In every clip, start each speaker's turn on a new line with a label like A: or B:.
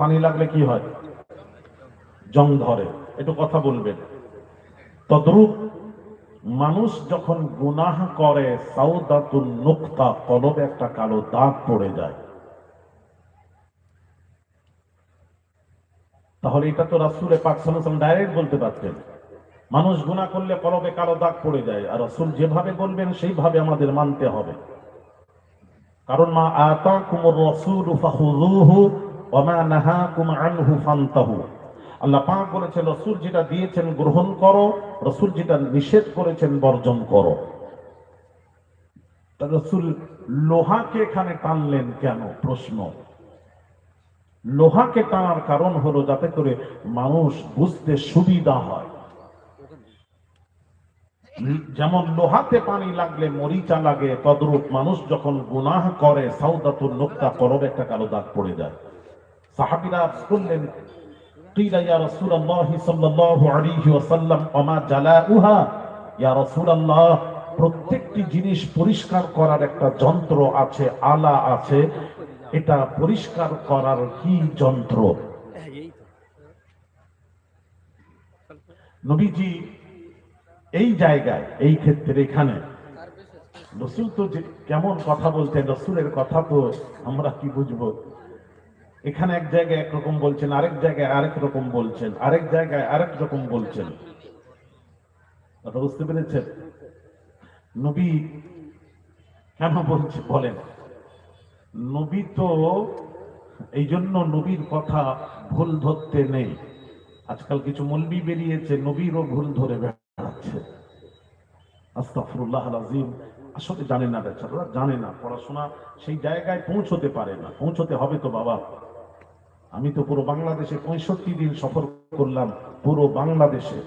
A: পানি লাগলে কি হয়? জং ধরে। একটু কথা বলবেন। তদ্রূপ মানুষ যখন গুনাহ করে, সাউদাতুন নুক্তা, কলবে একটা কালো দাগ পড়ে যায়। তাহলে এটা তো রাসূলে পাক সাল্লাল্লাহু ডাইরেক্ট বলতে পারতেন। মানুষ গুনাহ করলে কলবে কালো দাগ পড়ে যায়। আর রাসূল যেভাবে বলবেন, সেইভাবে আমাদের মানতে হবে। কারণ মা আতা আতাকুমুর রাসূল ফাখুযুহু ওয়া মা নাহাকুম আনহু ফান্তাহু। আল্লাহ পাক বলেছেন, রসুল যেটা দিয়েছেন গ্রহণ করো, রসুল যেটা নিষেধ করেছেন বর্জন করো। রসুল লোহাকে এখানে টানলেন কেন? প্রশ্ন। লোহাকে টানার কারণ হলো যাতে করে মানুষ বুঝতে সুবিধা হয়। যেমন লোহাতে পানি লাগলে মরিচা লাগে, তদ্রূপ মানুষ যখন গুনাহ করে সাউদাতুল নোক্তা করবে একটা কালো দাগ পড়ে যায়। সাহাবিরা শুনলেন قيل يا رسول الله صلى الله عليه وسلم وما جلاؤها يا رسول الله প্রত্যেকটি জিনিস পরিষ্কার করার একটা যন্ত্র আছে আলা আছে এটা পরিষ্কার করার কি যন্ত্র নবীজি এই জায়গায় এই ক্ষেত্রে এখানে রসুল তো যে কেমন কথা বলতেন রসুলের কথা তো আমরা কি বুঝবো এখানে এক জায়গায় একরকম বলছেন, আরেক জায়গায় আরেক রকম বলছেন, আরেক জায়গায় আরেক রকম বলছেন। বুঝতে পেরেছেন? নবী কেন বলছে বলেন? নবী তো এই জন্য নবীর কথা ভুল ধরতে নেই। আজকাল কিছু মলবি বেরিয়েছে, নবীরও ভুল ধরে বেড়াচ্ছে। আস্তাফরুল্লাহ আজিম আসলে জানে না বেচারা জানে না, পড়াশোনা সেই জায়গায় পৌঁছতে পারে না, পৌঁছতে হবে তো বাবা। আমি তো পুরো বাংলাদেশে পঁয়ষট্টি দিন সফর করলাম, পুরো বাংলাদেশে।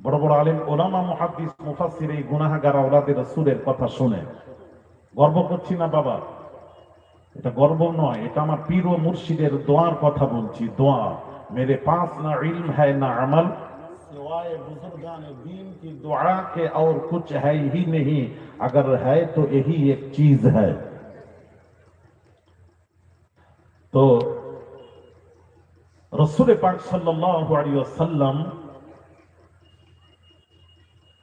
A: বড় বড় আলিম, ওলামা মহাদিস মুফাসির এই গুনাহাগারা ওলাদের সুরের কথা শুনে। গর্ব করছি না বাবা, এটা গর্ব নয়, এটা আমার পীর ও মুর্শিদের দোয়ার কথা বলছি, দোয়া। মেরে পাঁচ না ইলম হ্যায় না আমল তো রসুলে পাক ওয়াসাল্লাম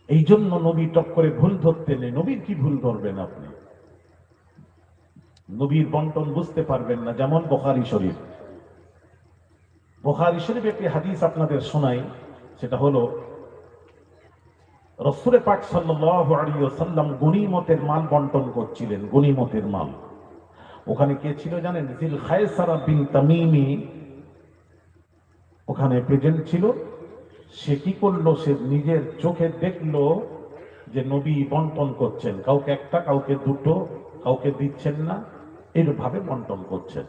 A: এই জন্য নবী টক করে ভুল ধরতে নেই। নবীর কি ভুল ধরবেন আপনি? নবীর বন্টন বুঝতে পারবেন না, যেমন বোখারি শরীফ। বোখারি শরীফ একটি হাদিস আপনাদের শোনাই, সেটা হলো রসুরে পাক ওয়াসাল্লাম গনিমতের মাল বন্টন করছিলেন গনিমতের মাল। ওখানে কে ছিল জানেন? জিল খায়সারা বিন তামিমি ওখানে প্রেজেন্ট ছিল। সে কি করল? সে নিজের চোখে দেখল যে নবী বন্টন করছেন। কাউকে একটা, কাউকে দুটো, কাউকে দিচ্ছেন না। এরভাবে বন্টন করছেন।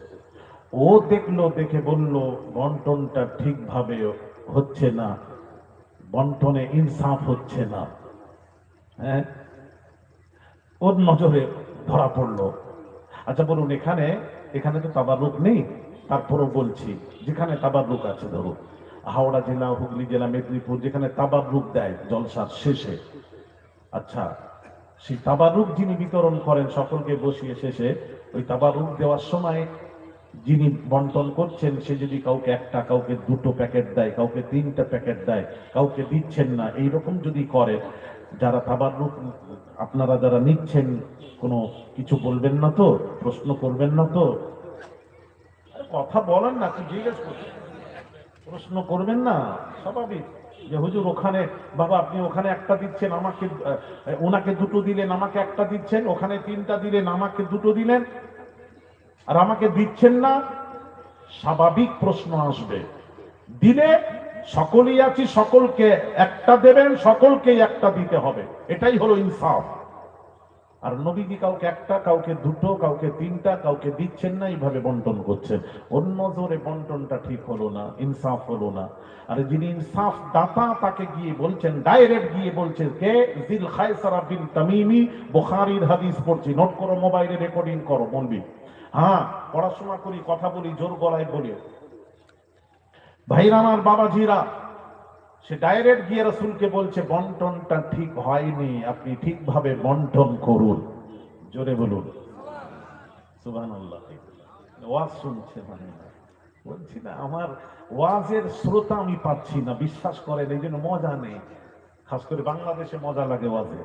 A: ও দেখল, দেখে বলল, বন্টনটা ঠিকভাবে হচ্ছে না। বন্টনে ইনসাফ হচ্ছে না। হ্যাঁ? ওর নজরে ধরা পড়ল। আচ্ছা বলুন, এখানে এখানে তো তাবারুক নেই। তারপরও বলছি, যেখানে তাবারুক আছে ধরুন হাওড়া জেলা, হুগলি জেলা, মেদিনীপুর, যেখানে তাবারুক দেয় জলসার শেষে। আচ্ছা সেই তাবারুক যিনি বিতরণ করেন সকলকে বসিয়ে শেষে, ওই তাবারুক দেওয়ার সময় যিনি বন্টন করছেন, সে যদি কাউকে একটা, কাউকে দুটো প্যাকেট দেয়, কাউকে তিনটা প্যাকেট দেয়, কাউকে দিচ্ছেন না, এইরকম যদি করে, যারা তাবারুক আপনারা যারা নিচ্ছেন, কোনো কিছু বলবেন না তো? প্রশ্ন করবেন না তো? কথা বলেন না, কি জিজ্ঞেস করছেন? প্রশ্ন করবেন না, স্বাভাবিক। যে হুজুর ওখানে, বাবা আপনি ওখানে একটা দিচ্ছেন, আমাকে ওনাকে দুটো দিলেন, আমাকে একটা দিচ্ছেন, ওখানে তিনটা দিলেন, আমাকে দুটো দিলেন, আর আমাকে দিচ্ছেন না, স্বাভাবিক প্রশ্ন আসবে। দিলে সকলেই আছি, সকলকে একটা দেবেন, সকলকেই একটা দিতে হবে। এটাই হলো ইনসাফ। আর নবীজি কাউকে একটা, কাউকে দুটো, কাউকে তিনটা, কাউকে দিচ্ছেন না, এইভাবে বন্টন করছেন। অন্য জোরে বন্টনটা ঠিক হলো না, ইনসাফ হলো না। আর যিনি ইনসাফ দাতা তাকে গিয়ে বলছেন, ডাইরেক্ট গিয়ে বলছেন, কে? জিল খায়সারা বিন তামিমি, বুখারীর হাদিস পড়ছি। নোট করো, মোবাইলে রেকর্ডিং করো, বলবি। হ্যাঁ পড়াশোনা করি, কথা বলি, জোর গলায় বলি। ভাইরা আমার বাবাজিরা সে ডাইরেক্ট গিয়ে রসুলকে বলছে, বন্টনটা ঠিক হয়নি, আপনি ঠিকভাবে বন্টন করুন। জোরে বলুন। সুবহানাল্লাহ। ওয়াজ শুনছে মানে। বলছি না, আমার ওয়াজের শ্রোতা আমি পাচ্ছি না, বিশ্বাস করেন, এই জন্য মজা নেই। খাস করে বাংলাদেশে মজা লাগে ওয়াজে।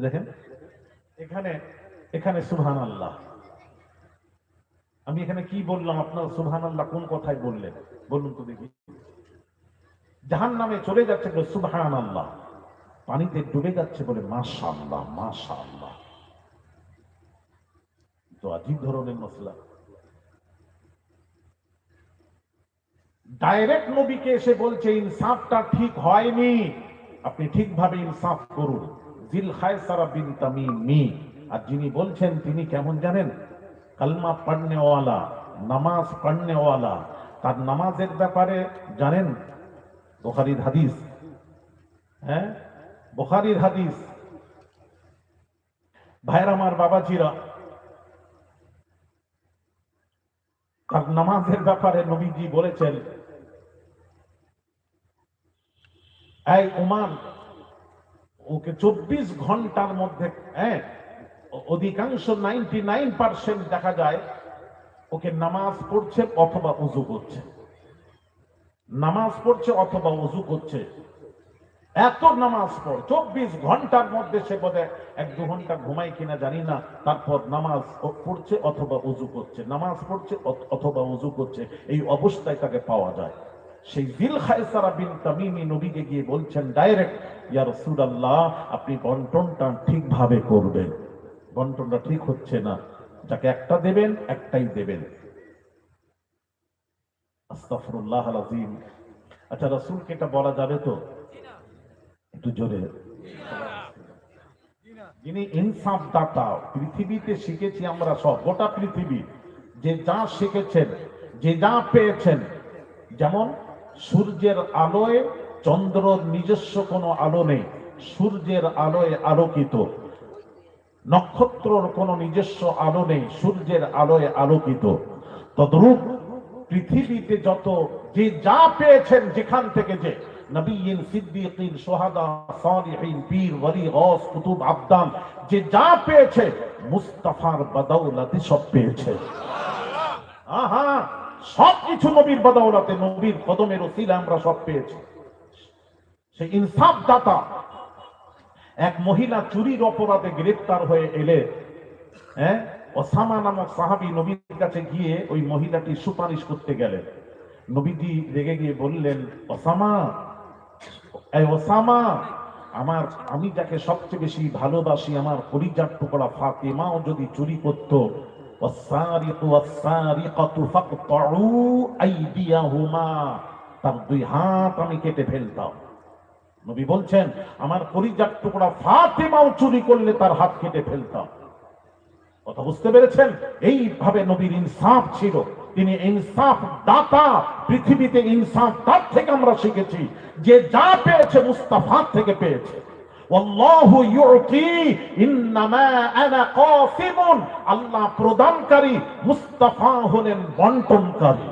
A: দেখেন, এখানে এখানে সুহান আল্লাহ আমি এখানে কি বললাম? আপনার সুবহান আল্লাহ কোন কথায় বললেন? বলুন তো দেখি। জাহান নামে চলে যাচ্ছে বলে সুবহান আল্লাহ পানিতে ডুবে যাচ্ছে বলে মাশা আল্লাহ মাশা আল্লাহ তো আজীব ধরনের মশলা। ডাইরেক্ট নবীকে এসে বলছে, ইনসাফটা ঠিক হয়নি। আপনি ঠিকভাবে ইনসাফ করুন। জিল খায়সারা বিন তামিমি। আর যিনি বলছেন, তিনি কেমন জানেন? কালমা পড়নেওয়ালা, নামাজ পড়নেওয়ালা। তার নামাজের ব্যাপারে জানেন? বুখারীর হাদিস। হ্যাঁ? বুখারীর হাদিস। ভাইয়ের আমার বাবাজিরা, তার নামাজের ব্যাপারে নবীজি বলেছেন, এই উমান ওকে চব্বিশ ঘণ্টার মধ্যে হ্যাঁ অধিকাংশ নাইনটি নাইন পার্সেন্ট দেখা যায় ওকে নামাজ পড়ছে অথবা উজু করছে। নামাজ পড়ছে অথবা উজু করছে। এত নামাজ পড়, চব্বিশ ঘণ্টার মধ্যে সে বোধ এক দু ঘণ্টা ঘুমাই কিনা জানি না, তারপর নামাজ পড়ছে অথবা উজু করছে। নামাজ পড়ছে অথ- অথবা উজু করছে, এই অবস্থায় তাকে পাওয়া যায়। সেই দিল খায়সারা বিন তামিমি নবীকে গিয়ে বলছেন, ডাইরেক্ট, ইয়া রাসূলুল্লাহ, আপনি বন্টনটা ঠিকভাবে করবেন। বন্টনটা ঠিক হচ্ছে না। যাকে একটা দেবেন, একটাই দেবেন। আচ্ছা রাসূলকে এটা বলা যাবে তো? একটু জোরে। যিনি ইনসাফ দাতা, পৃথিবীতে শিখেছি আমরা সব, গোটা পৃথিবী। যে যা শিখেছেন, যে যা পেয়েছেন, যেমন সূর্যের আলোয় চন্দ্রর নিজস্ব কোনো আলো নেই, সূর্যের আলোয় আলোকিত। নক্ষত্রর কোনো নিজস্ব আলো নেই, সূর্যের আলোয় আলোকিত। তদ্রূপ পৃথিবীতে যত যে যা পেয়েছেন যেখান থেকে যে, নবীন সোহাদা, সালিহিন, পীর, ওয়ালি, গস, কুতুব, আবদান, যে যা পেয়েছে, মুস্তাফার বদৌলতে সব পেয়েছে। আহা! সব কিছু নবীর বদৌলতে, নবীর কদমের ওসিলা আমরা সব পেয়েছি। সেই ইনসাফ দাতা এক মহিলা চুরির অপরাধে গ্রেপ্তার হয়ে এলে হ্যাঁ? ওসামা নামক সাহাবি নবীর কাছে গিয়ে ওই মহিলাটি সুপারিশ করতে গেলেন। নবীজি রেগে গিয়ে বললেন, ওসামা ওসামা, আমার, আমি যাকে সবচেয়ে বেশি ভালোবাসি, আমার পরিজাত টুকরা ফাতেমাও যদি চুরি করত তার দুই হাত আমি কেটে ফেলতাম। নবী বলছেন, আমার পরিজাত টুকরা ফাতেমাও চুরি করলে তার হাত কেটে ফেলতাম। কথা বুঝতে পেরেছেন? এইভাবে নবীর ইনসাফ ছিল। তিনি ইনসাফ দাতা পৃথিবীতে ইনসাফ তার থেকে আমরা শিখেছি, যে যা পেয়েছে মুস্তাফা থেকে পেয়েছে। আল্লাহ প্রদানকারী মুস্তাফা হলেন বন্টনকারী।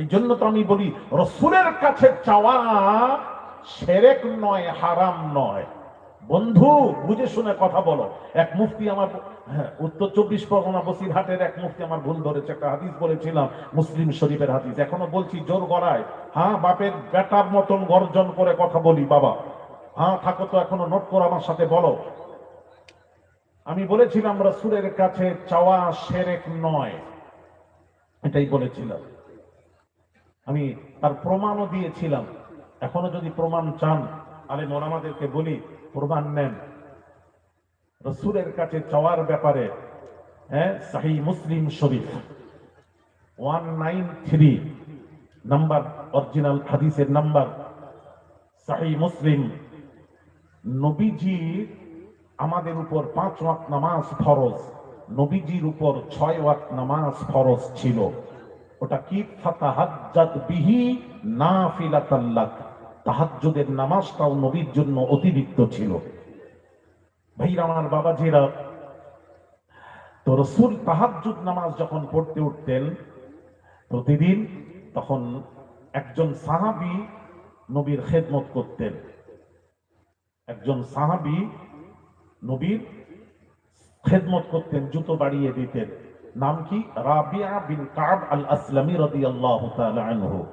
A: এই জন্য তো আমি বলি, রসুলের কাছে চাওয়া সেরেক নয় হারাম নয়। বন্ধু বুঝে শুনে কথা বলো। এক মুফতি আমার হ্যাঁ, উত্তর চব্বিশ পরগনা বসিরহাটের এক মুফতি আমার ভুল ধরেছে একটা হাদিস বলেছিলাম মুসলিম শরীফের হাদিস। এখনও বলছি জোর গড়ায়। হ্যাঁ বাপের বেটার মতন গর্জন করে কথা বলি বাবা। হ্যাঁ থাকো তো এখনও নোট করো আমার সাথে বলো। আমি বলেছিলাম রসুলের কাছে চাওয়া সেরেক নয়। এটাই বলেছিলাম। আমি তার প্রমাণও দিয়েছিলাম। এখনও যদি প্রমাণ চান আলে মোলামাদেরকে বলি, প্রমাণ নেন। রসুলের কাছে চাওয়ার ব্যাপারে হ্যাঁ সাহি Muslim Sharif. One nine three, number, original হাদিসের নাম্বার। সাহি মুসলিম, নবীজি আমাদের উপর পাঁচ ওয়াক্ত নামাজ ফরজ। নবীজির উপর ছয় ওয়াক্ত নামাজ ফরজ ছিল। ওটা কি ফাতাহাজ্জাত বিহি নাফিলাতাল্লাক তাহাজ্জুদের নামাজটাও নবীর জন্য অতিরিক্ত ছিল। ভাইরা আমার বাবাজিরা, তো রসুল তাহাজ্জুদ নামাজ যখন পড়তে উঠতেন প্রতিদিন, তখন একজন সাহাবী নবীর খেদমত করতেন। একজন সাহাবী নবীর খেদমত করতেন, জুতো বাড়িয়ে দিতেন। নাম কি? রাবিয়া বিন কাব আল আসলামী তাআলা আনহু।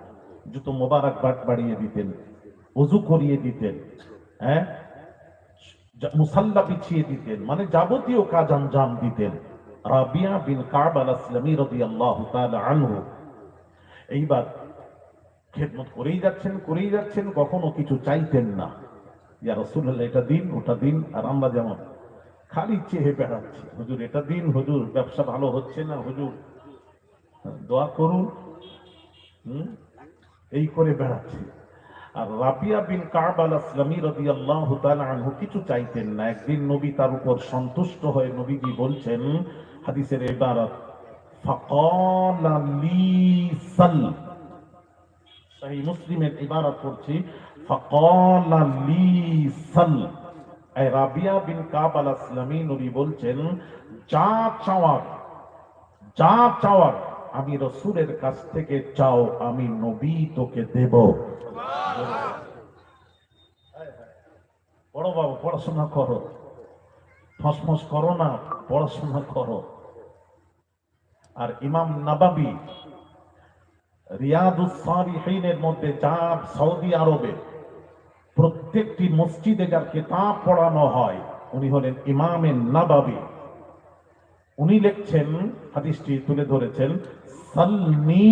A: জুতো মোবারক বাড়িয়ে দিতেন। ওযু করিয়ে দিতেন হ্যাঁ? মুসাল্লা পিছিয়ে দিতেন মানে যাবতীয় কাজ আঞ্জাম দিতেন। রাবিয়া বিন কাব আল আসলামী রাদিয়াল্লাহু তাআলা আনহু। এইবার খেদমত করেই যাচ্ছেন করেই যাচ্ছেন, কখনো কিছু চাইতেন না। ইয়া রাসূলুল্লাহ, এটা দিন, ওটা দিন, আর আমরা যেমন খালি চেয়ে বেড়াচ্ছি। হুজুর, এটা দিন, হুজুর, ব্যবসা ভালো হচ্ছে না, হুজুর? দোয়া করুন, হুম? এই করে বেড়াচ্ছি। আর রাবিয়া বিন কাব আল আসলামী রাদিয়াল্লাহু তাআলা আনহু কিছু চাইতেন না। একদিন নবী তার উপর সন্তুষ্ট হয়ে নবীজি বলছেন, হাদিসের মুসলিমের ইবারত করছি রাবিয়া বিন নবী বলছেন, যা চাওয়ার যা চাওয়ার আমি রসুলের কাছ থেকে চাও, আমি নবী তোকে দেব। বড় বাবু পড়াশোনা করো। ফসমস করো না, পড়াশোনা করো। আর ইমাম নাবাবি রিয়াদুসারিহীনের মধ্যে চাপ সৌদি আরবে প্রত্যেকটি মসজিদে যার কিতাব পড়ানো হয়, উনি হলেন ইমামের নাবাবি। উনি লিখছেন, হাদিসটি তুলে ধরেছেন সালনি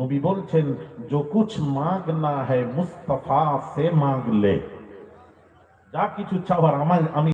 A: নবী বলছেন, যো কুছ মাগ না হ্যায় মুস্তফা, সে মাগ লে। যা কিছু চাওয়ার আমার আমি